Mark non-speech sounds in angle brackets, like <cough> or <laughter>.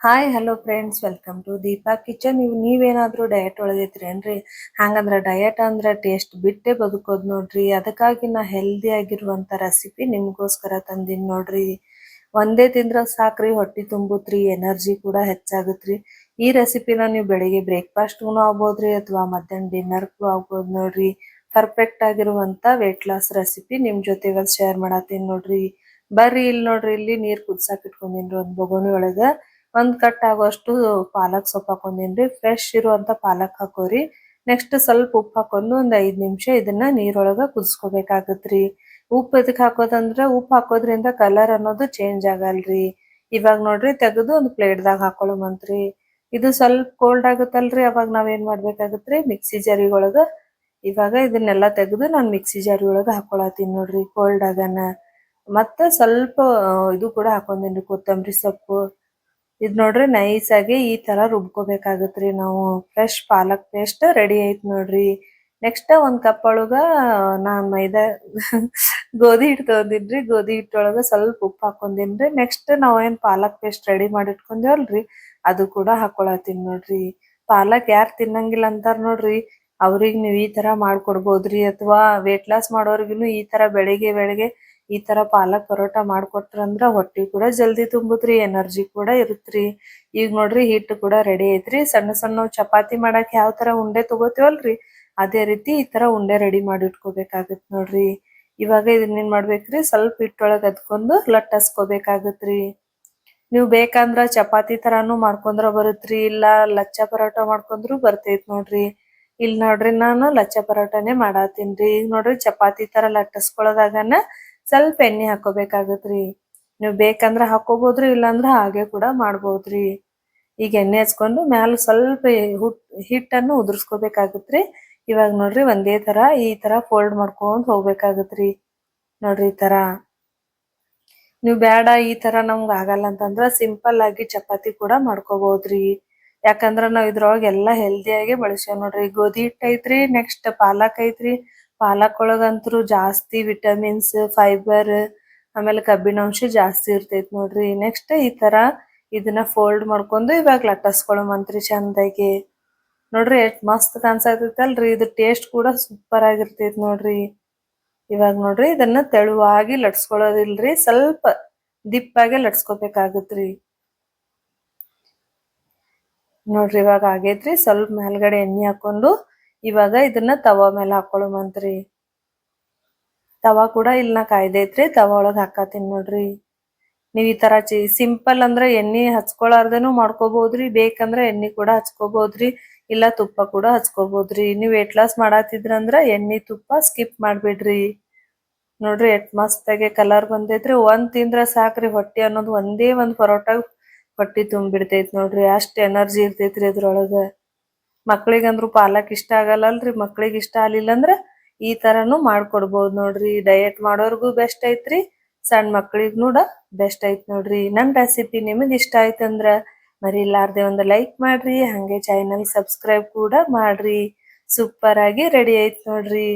Hi hello friends welcome to Deepa kitchen ನೀವು ನೀವೇನಾದರೂ diet ಒಳಗೈತ್ರಿ ಏನ್ರಿ? ಹಂಗಂದ್ರ ಡಯಟ್ ಅಂದ್ರ ಟೇಸ್ಟ್ ಬಿಟ್ಟೆ ಬದುಕೋದ್ ನೋಡ್ರಿ. ಅದಕ್ಕಾಗಿ ನಾ ಹೆಲ್ದಿ ಆಗಿರುವಂತ ರೆಸಿಪಿ ನಿಮಗೋಸ್ಕರ ತಂದಿನಿ ನೋಡ್ರಿ. ಒಂದೇ ತಿಂದ್ರ ಸಾಕ್ರಿ, ಹೊಟ್ಟಿ ತುಂಬುತ್ರಿ ಎನರ್ಜಿ ಕೂಡ ಹೆಚ್ಚಾಗುತ್ರಿ. ಈ ರೆಸಿಪಿನ ನೀವು ಬೆಳಿಗ್ಗೆ ಬ್ರೇಕ್ಫಾಸ್ಟ್ಗೂ ಆಗ್ಬೋದ್ರಿ ಅಥವಾ ಮಧ್ಯಾಹ್ನ ಡಿನ್ನರ್ಗೂ ಆಗ್ಬೋದು ನೋಡ್ರಿ. ಪರ್ಫೆಕ್ಟ್ ಆಗಿರುವಂತ ವೆಯ್ಟ್ ಲಾಸ್ ರೆಸಿಪಿ ನಿಮ್ ಜೊತೆ ಶೇರ್ ಮಾಡತ್ತೀನಿ ನೋಡ್ರಿ. ಬರ್ರಿ ಇಲ್ಲಿ ನೋಡ್ರಿ, ಇಲ್ಲಿ ನೀರ್ ಕುದ್ಸಾಕ್ ಇಟ್ಕೊಂಡಿನ್ರಿ ಒಂದ್ ಬೊಗೋನಿ ಒಳಗ. ಒಂದ್ ಕಟ್ ಆಗೋಷ್ಟು ಪಾಲಕ್ ಸೊಪ್ಪು ಹಾಕೊಂಡಿನ್ರಿ. ಫ್ರೆಶ್ ಇರುವಂತ ಪಾಲಕ್ ಹಾಕೋರಿ. ನೆಕ್ಸ್ಟ್ ಸ್ವಲ್ಪ ಉಪ್ಪು ಹಾಕೊಂಡು ಒಂದ್ ಐದ್ ನಿಮಿಷ ಇದನ್ನ ನೀರೊಳಗ ಕುದಿಸ್ಕೋಬೇಕಾಗತ್ರಿ. ಉಪ್ಪು ಎದಕ್ ಹಾಕೋದಂದ್ರೆ ಉಪ್ಪು ಹಾಕೋದ್ರಿಂದ ಕಲರ್ ಅನ್ನೋದು ಚೇಂಜ್ ಆಗಲ್ರಿ. ಇವಾಗ ನೋಡ್ರಿ ತೆಗೆದು ಒಂದು ಪ್ಲೇಟ್ದಾಗ ಹಾಕೊಳ್ಳುಮಂತ್ರಿ ಇದು ಸ್ವಲ್ಪ ಕೋಲ್ಡ್ ಆಗುತ್ತಲ್ರಿ, ಅವಾಗ ನಾವೇನ್ ಮಾಡ್ಬೇಕಾಗತ್ರಿ? ಮಿಕ್ಸಿ ಜರಿ ಒಳಗ ಇವಾಗ ಇದನ್ನೆಲ್ಲ ತೆಗೆದು ನಾನು ಮಿಕ್ಸಿ ಜಾರಿ ಒಳಗ ಹಾಕೊಳತೀನಿ ನೋಡ್ರಿ ಕೋಲ್ಡ್ ಆಗನ. ಮತ್ತೆ ಸ್ವಲ್ಪ ಇದು ಕೂಡ ಹಾಕೊಂಡೇನ್ರಿ ಕೊತ್ತಂಬರಿ ಸೊಪ್ಪು. ಇದ್ ನೋಡ್ರಿ ನೈಸ್ ಆಗಿ ಈ ತರ ರುಬ್ಕೋಬೇಕಾಗತ್ರಿ ನಾವು. ಫ್ರೆಶ್ ಪಾಲಕ್ ಪೇಸ್ಟ್ ರೆಡಿ ಐತ್ ನೋಡ್ರಿ. ನೆಕ್ಸ್ಟ್ ಒಂದ್ ಕಪ್ ಒಳಗ ನಾನ್ ಮೈದಾ <laughs> ಗೋಧಿ ಹಿಟ್ಟು ತಗೊಂಡಿನ್ರಿ. ಗೋಧಿ ಹಿಟ್ಟೊಳಗ ಸ್ವಲ್ಪ ಉಪ್ಪು ಹಾಕೊಂಡಿನ್ರಿ ನೆಕ್ಸ್ಟ್ ನಾವ್ ಏನ್ ಪಾಲಕ್ ಪೇಸ್ಟ್ ರೆಡಿ ಮಾಡಿ ಇಟ್ಕೊಂಡೇವಲ್ರಿ, ಅದು ಕೂಡ ಹಾಕೊಳತೀನಿ ನೋಡ್ರಿ. ಪಾಲಕ್ ಯಾರ್ ತಿನ್ನಂಗಿಲ್ಲ ಅಂತಾರ ನೋಡ್ರಿ. ಅವ್ರಿಗೆ ನೀವು ಈ ತರ ಮಾಡ್ಕೊಡ್ಬೋದ್ರಿ ಅಥವಾ ವೇಟ್ ಲಾಸ್ ಮಾಡೋರ್ಗಿನು ಈ ತರ ಬೆಳಿಗ್ಗೆ ಬೆಳಿಗ್ಗೆ ಈ ತರ ಪಾಲಕ್ ಪರೋಟ ಮಾಡ್ಕೊಟ್ರಂದ್ರ ಹೊಟ್ಟಿ ಕೂಡ ಜಲ್ದಿ ತುಂಬುತ್ರಿ ಎನರ್ಜಿ ಕೂಡ ಇರುತ್ರಿ. ಈಗ ನೋಡ್ರಿ ಹಿಟ್ಟು ಕೂಡ ರೆಡಿ ಐತ್ರಿ. ಸಣ್ಣ ಸಣ್ಣ ಚಪಾತಿ ಮಾಡಕ್ ಯಾವ ತರ ಉಂಡೆ ತಗೋತೀವಲ್ರಿ, ಅದೇ ರೀತಿ ಈ ತರ ಉಂಡೆ ರೆಡಿ ಮಾಡಿ ಇಟ್ಕೋಬೇಕಾಗತ್ ನೋಡ್ರಿ. ಇವಾಗ ಇದನ್ನ ಏನ್ ಮಾಡ್ಬೇಕ್ರಿ, ಸ್ವಲ್ಪ ಹಿಟ್ಟೊಳಗ್ ಅದ್ಕೊಂಡು ಲಟ್ಟಸ್ಕೋಬೇಕಾಗತ್ರಿ. ನೀವು ಬೇಕಂದ್ರ ಚಪಾತಿ ತರಾನು ಮಾಡ್ಕೊಂಡ್ರ ಬರುತ್ರಿ, ಇಲ್ಲ ಲಚ್ಚ ಪರೋಟ ಮಾಡ್ಕೊಂಡ್ರು ಬರ್ತೈತ್ ನೋಡ್ರಿ. ಇಲ್ಲಿ ನೋಡ್ರಿ ನಾನು ಲಚ್ಚ ಪರೋಟಾನೇ ಮಾಡಾತೀನ್ರಿ. ಈಗ ನೋಡ್ರಿ ಚಪಾತಿ ತರ ಲಟ್ಟಸ್ಕೊಳ್ಳೋದಾಗನ ಸ್ವಲ್ಪ ಎಣ್ಣೆ ಹಾಕೋಬೇಕಾಗತ್ರಿ. ನೀವು ಬೇಕಂದ್ರೆ ಹಾಕೋಬಹುದ್ರಿ ಇಲ್ಲಾಂದ್ರೆ ಹಾಗೆ ಕೂಡ ಮಾಡ್ಬೋದ್ರಿ. ಈಗ ಎಣ್ಣೆ ಹಚ್ಕೊಂಡು ಮ್ಯಾಲ ಸ್ವಲ್ಪ ಹುಟ್, ಹಿಟ್ಟನ್ನು ಉದುರ್ಸ್ಕೋಬೇಕಾಗತ್ರಿ. ಇವಾಗ ನೋಡ್ರಿ ಒಂದೇ ತರ ಈ ತರ ಫೋಲ್ಡ್ ಮಾಡ್ಕೊಂಡ್ ಹೋಗ್ಬೇಕಾಗತ್ರಿ. ನೋಡ್ರಿ ಈ ತರ ನೀವು ಬೇಡ ಈ ತರ ನಮ್ಗೆ ಆಗಲ್ಲ ಅಂತಂದ್ರ ಸಿಂಪಲ್ ಆಗಿ ಚಪಾತಿ ಕೂಡ ಮಾಡ್ಕೋಬಹುದ್ರಿ ಯಾಕಂದ್ರ ನಾವ್ ಇದ್ರೊಳಗೆ ಎಲ್ಲಾ ಹೆಲ್ದಿಯಾಗಿ ಬಳಸ್ಯಾವ ನೋಡ್ರಿ. ಗೋಧಿ ಹಿಟ್ ಐತ್ರಿ ನೆಕ್ಸ್ಟ್ ಪಾಲಕ್ ಐತ್ರಿ. ಪಾಲಕ್ ಒಳಗಂತ್ರು ಜಾಸ್ತಿ ವಿಟಮಿನ್ಸ್ ಫೈಬರ್ ಆಮೇಲೆ ಕಬ್ಬಿಣಾಂಶ ಜಾಸ್ತಿ ಇರ್ತೈತಿ ನೋಡ್ರಿ. ನೆಕ್ಸ್ಟ್ ಈ ತರ ಇದನ್ನ ಫೋಲ್ಡ್ ಮಾಡ್ಕೊಂಡು ಇವಾಗ ಲಟ್ಟಸ್ಕೊಳಮಂತ್ರಿ ಚಂದಾಗಿ. ನೋಡ್ರಿ ಎಷ್ಟ್ ಮಸ್ತ್ ಕಾಣಿಸ್ತೈತಲ್ರಿ. ಇದು ಟೇಸ್ಟ್ ಕೂಡ ಸೂಪರ್ ಆಗಿರ್ತೈತಿ ನೋಡ್ರಿ. ಇವಾಗ ನೋಡ್ರಿ ಇದನ್ನ ತೆಳುವಾಗಿ ಲಟ್ಸ್ಕೊಳ್ಳೋದಿಲ್ರಿ. ಸ್ವಲ್ಪ ದಿಪ್ಪಾಗೆ ಲಟ್ಸ್ಕೊಬೇಕಾಗತ್ರಿ. ನೋಡ್ರಿ ಇವಾಗ ಆಗೈತ್ರಿ. ಸ್ವಲ್ಪ ಮೇಲ್ಗಡೆ ಎಣ್ಣೆ ಹಾಕೊಂಡು ಇವಾಗ ಇದನ್ನ ತವಾ ಮೇಲೆ ಹಾಕೊಳ್ಳುಮಂತ್ರಿ ತವಾ ಕೂಡ ಇಲ್ಲಿನ ನಾ ಕಾಯ್ದೈತ್ರಿ, ತವಾ ಒಳಗೆ ಹಾಕಾತೀನಿ ನೋಡ್ರಿ. ನೀವು ಈ ತರ ಚಿ, ಸಿಂಪಲ್ ಅಂದ್ರೆ ಎಣ್ಣೆ ಹಚ್ಕೊಳಾರ್ದೇನು ಮಾಡ್ಕೋಬಹುದ್ರಿ ಬೇಕಂದ್ರೆ ಎಣ್ಣೆ ಕೂಡ ಹಚ್ಕೋಬಹುದ್ರಿ ಇಲ್ಲ ತುಪ್ಪ ಕೂಡ ಹಚ್ಕೋಬಹುದ್ರಿ ನೀವು ವೇಟ್ ಲಾಸ್ ಮಾಡತ್ತಿದ್ರಂದ್ರ ಎಣ್ಣೆ, ತುಪ್ಪ ಸ್ಕಿಪ್ ಮಾಡ್ಬಿಡ್ರಿ. ನೋಡ್ರಿ, ಎಟ್ ಮಸ್ತ್ ಆಗಿ ಕಲರ್ ಬಂದೈತ್ರಿ. ಒಂದ್ ತಿಂದ್ರ ಸಾಕ್ರಿ ಹೊಟ್ಟೆ ಅನ್ನೋದು ಒಂದೇ ಒಂದ್ ಪರೋಟ ಹೊಟ್ಟಿ ತುಂಬಿಡ್ತೈತ್ ನೋಡ್ರಿ. ಅಷ್ಟ್ ಎನರ್ಜಿ ಇರ್ತೈತ್ರಿ ಅದ್ರೊಳಗ. ಮಕ್ಳಿಗಂದ್ರು ಪಾಲಕ್ ಇಷ್ಟ ಆಗಲ್ಲಲ್ರಿ, ಮಕ್ಳಿಗೆ ಇಷ್ಟ ಆಗ್ಲಿಲ್ಲ ಅಂದ್ರ ಈ ತರನು ಮಾಡ್ಕೊಡ್ಬೋದು ನೋಡ್ರಿ. ಡಯಟ್ ಮಾಡೋರ್ಗು ಬೆಸ್ಟ್ ಐತ್ರಿ ಸಣ್ಣ ಮಕ್ಳಿಗ್ ನೋಡ ಬೆಸ್ಟ್ ಐತ್ ನೋಡ್ರಿ. ನನ್ ರೆಸಿಪಿ ನಿಮಗ್ ಇಷ್ಟ ಆಯ್ತಂದ್ರ ಮರಿಲಾರ್ದೆ ಒಂದು ಲೈಕ್ ಮಾಡ್ರಿ, ಹಂಗೆ ಚಾನಲ್ ಸಬ್ಸ್ಕ್ರೈಬ್ ಕೂಡ ಮಾಡ್ರಿ. ಸೂಪರ್ ಆಗಿ ರೆಡಿ ಐತ್ ನೋಡ್ರಿ.